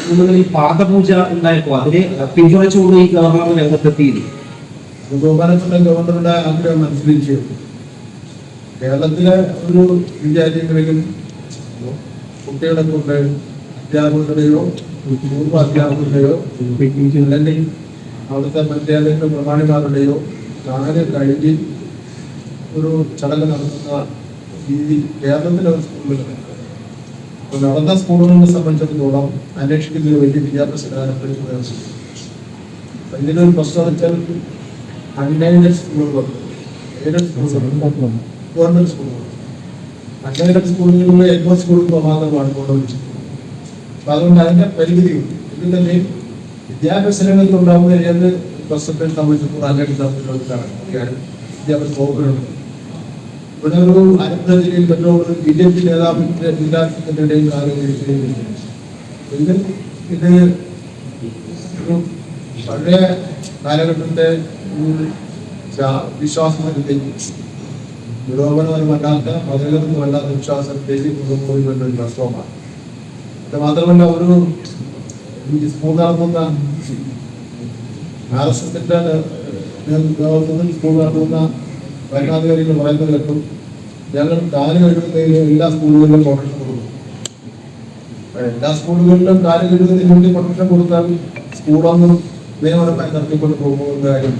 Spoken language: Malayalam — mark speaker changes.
Speaker 1: സ്കൂളുകളിൽ ഈ പാദപൂജ ഉണ്ടായപ്പോ അതിനെ പിന്തുണച്ചുകൊണ്ട് ഈ ഗവർണർ രംഗത്തെത്തിയിരുന്നു
Speaker 2: ഗോപാലകൃഷ്ണൻ ഗവർണറുടെ ആഗ്രഹം അനുസരിച്ച് കേരളത്തിലെ ഒരു വിദ്യാലയങ്ങളിലും കുട്ടികളെ കൊണ്ട് അധ്യാപകരുടെയോ പൂർവ അധ്യാപകരുടെയോ അല്ലെങ്കിൽ അവിടുത്തെ വിദ്യാലയത്തിലെ പ്രമാണിമാരുടെയോ താഴെ കഴുകി ഒരു ചടങ്ങ് നടത്തുന്ന രീതി കേരളത്തിലെ ഒരു അപ്പൊ നടന്ന സ്കൂളുകളെ സംബന്ധിച്ചിടത്തോളം അന്വേഷിക്കുന്ന വലിയ വിദ്യാഭ്യാസ കാലത്തിൽ അപ്പൊ ഇതിനൊരു പ്രശ്നം വെച്ചാൽ അൺഎയ്ഡഡ് സ്കൂളുകളുണ്ട് ഗവൺമെന്റ് സ്കൂളുകൾ അൺഎയ്ഡഡ് സ്കൂളുകളിൽ എല്ലാ സ്കൂളുകൾ മാത്രമാണ് കൊണ്ടുവച്ചത് അപ്പൊ അതുകൊണ്ട് അതിന്റെ പരിമിതിയുണ്ട് ഇതിൽ തന്നെ വിദ്യാഭ്യാസ രംഗത്തുണ്ടാവുന്ന ഏത് പ്രശ്നത്തെ സംബന്ധിച്ചിടത്തോളം അൺഎയ്ഡഡ് വിദ്യാഭ്യാസ വകുപ്പുകളുണ്ട് ഒരു ആലപ്പുഴ ജില്ലയിൽ പെട്രോൾ ബി ജെ പി നേതാവിന്റെ ഇടയിൽ ആലോചിച്ചിട്ടുണ്ട് ഇത് ഇത് ഒരു പഴയ കാലഘട്ടത്തെ വിശ്വാസത്തിലേക്ക് പുരോഗമനപരമല്ലാത്ത മതകരമല്ലാത്ത വിശ്വാസത്തിലേക്ക് കൊണ്ടുപോയി വരുന്ന ഒരു പ്രശ്നമാണ്. അത് മാത്രമല്ല ഒരു സ്കൂൾ നടത്തുന്ന ആർ എസ് എസിന്റെ നേതൃത്വത്തിൽ സ്കൂൾ നടത്തുന്ന ഭരണാധികാരികൾ പറയുന്നത് കേട്ടും. ഞങ്ങൾ കാൽ കഴുകുന്നതിന് എല്ലാ സ്കൂളുകളിലും പ്രൊട്ടക്ഷൻ കൊടുക്കും. എല്ലാ സ്കൂളുകളിലും കാൽ കഴുകുന്നതിന് വേണ്ടി പ്രൊട്ടക്ഷൻ കൊടുത്താൽ സ്കൂളൊന്നും നിയമപരമായി നടത്തിക്കൊണ്ട് പോകുന്ന കാര്യം